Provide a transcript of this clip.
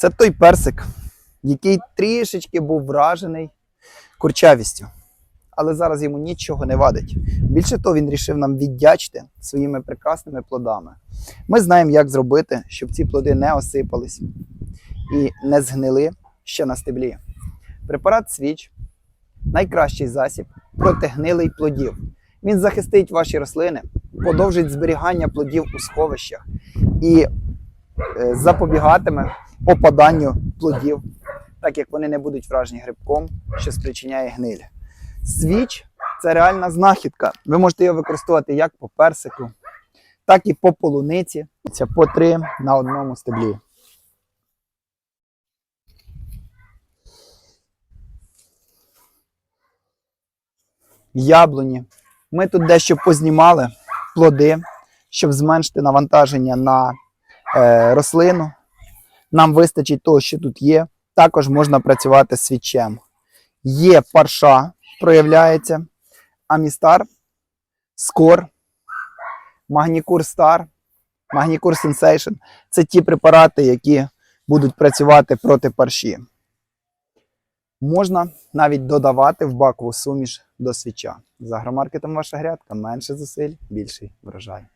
Це той персик, який трішечки був вражений курчавістю. Але зараз йому нічого не вадить. Більше того, він рішив нам віддячити своїми прекрасними плодами. Ми знаємо, як зробити, щоб ці плоди не осипались і не згнили ще на стеблі. Препарат свіч найкращий засіб проти гнилий плодів. Він захистить ваші рослини, подовжить зберігання плодів у сховищах і е, запобігатиме опаданню плодів, так як вони не будуть вражені грибком, що спричиняє гниль. Свіч це реальна знахідка. Ви можете його використовувати як по персику, так і по полуниці. Це по три на одному стеблі. Яблуні. Ми тут дещо познімали плоди, щоб зменшити навантаження на е, рослину. Нам вистачить того, що тут є. Також можна працювати з свічем. Є парша, проявляється, амістар, скор, магнікур стар, магнікур сенсейшн. Це ті препарати, які будуть працювати проти парші. Можна навіть додавати в бакову суміш до свіча. За агромаркетом ваша грядка менше зусиль, більший врожай.